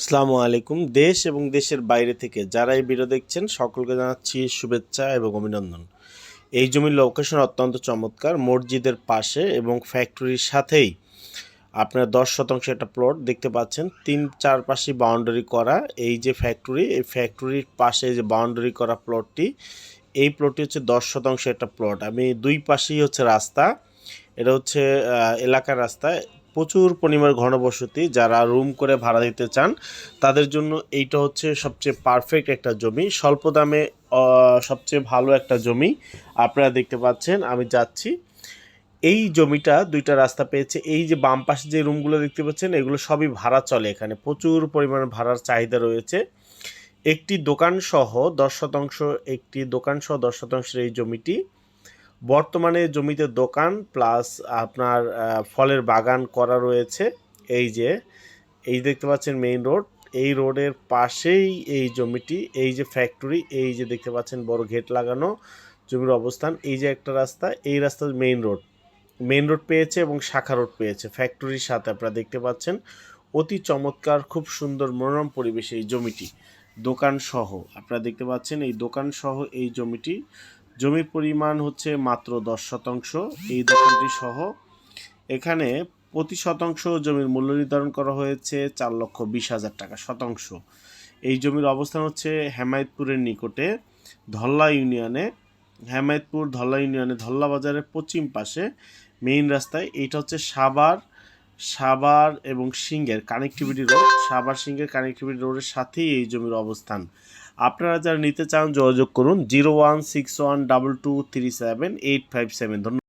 আসসালামু আলাইকুম। দেশ এবং দেশের বাইরে থেকে যারা এই ভিডিও দেখছেন, সকলকে জানাচ্ছি শুভেচ্ছা এবং অভিনন্দন। এই জমির লোকেশন অত্যন্ত চমৎকার, মসজিদের পাশে এবং ফ্যাক্টরির সাথেই। আপনার দশ শতাংশ একটা প্লট দেখতে পাচ্ছেন, তিন চারপাশে বাউন্ডারি করা এই যে ফ্যাক্টরি এই ফ্যাক্টরির পাশে যে বাউন্ডারি করা প্লটটি এই প্লটটি হচ্ছে দশ শতাংশ একটা প্লট আমি দুই পাশেই হচ্ছে রাস্তা, এটা হচ্ছে এলাকার রাস্তা। প্রচুর পরিমাণ ঘনবসতি যারা রুম করে ভাড়া দিতে চান, তাদের জন্য এইটা হচ্ছে সবচেয়ে পারফেক্ট একটা জমি। স্বল্প দামে সবচেয়ে ভালো একটা জমি আপনারা দেখতে পাচ্ছেন। আমি যাচ্ছি। এই জমিটা দুইটা রাস্তা পেয়েছে। এই যে বাম পাশে যে রুমগুলো দেখতে পাচ্ছেন, এগুলো সবই ভাড়া চলে এখানে। প্রচুর পরিমাণে ভাড়ার চাহিদা রয়েছে। একটি দোকান সহ দশ শতাংশ, একটি দোকান সহ দশ শতাংশের এই জমিটি বর্তমানে জমিতে দোকান প্লাস আপনার ফলের বাগান করা রয়েছে। এই যে, এই দেখতে পাচ্ছেন মেইন রোড এই রোডের পাশেই এই জমিটি, এই যে ফ্যাক্টরি এই যে দেখতে পাচ্ছেন বড় গেট লাগানো জমির অবস্থান, এই যে একটা রাস্তা, এই রাস্তা মেইন রোড মেইন রোড পেয়েছে এবং শাখা রোড পেয়েছে ফ্যাক্টরির সাথে আপনারা দেখতে পাচ্ছেন। অতি চমৎকার, খুব সুন্দর, মনোরম পরিবেশে এই জমিটি। দোকান সহ, আপনারা দেখতে পাচ্ছেন এই দোকান সহ এই জমিটি জমির পরিমাণ হচ্ছে মাত্র দশ শতাংশ। এই দোকানটি সহ এখানে প্রতি শতাংশ জমির মূল্য নির্ধারণ করা হয়েছে চার লক্ষ বিশ হাজার টাকা শতাংশ। এই জমির অবস্থান হচ্ছে হেমায়তপুরের নিকটে ধল্লা ইউনিয়নে। হেমায়তপুর ধল্লা ইউনিয়নে ধল্লা বাজারের পশ্চিম পাশে মেইন রাস্তায়। এইটা হচ্ছে সাভার সাভার এবং সিংহের কানেক্টিভিটি রোড সাবার সিংহের কানেক্টিভিটি রোডের সাথেই এই জমির অবস্থান। আপনারা যারা নিতে চান যোগাযোগ করুন zero one six one double two three seven eight five seven ধন্যবাদ।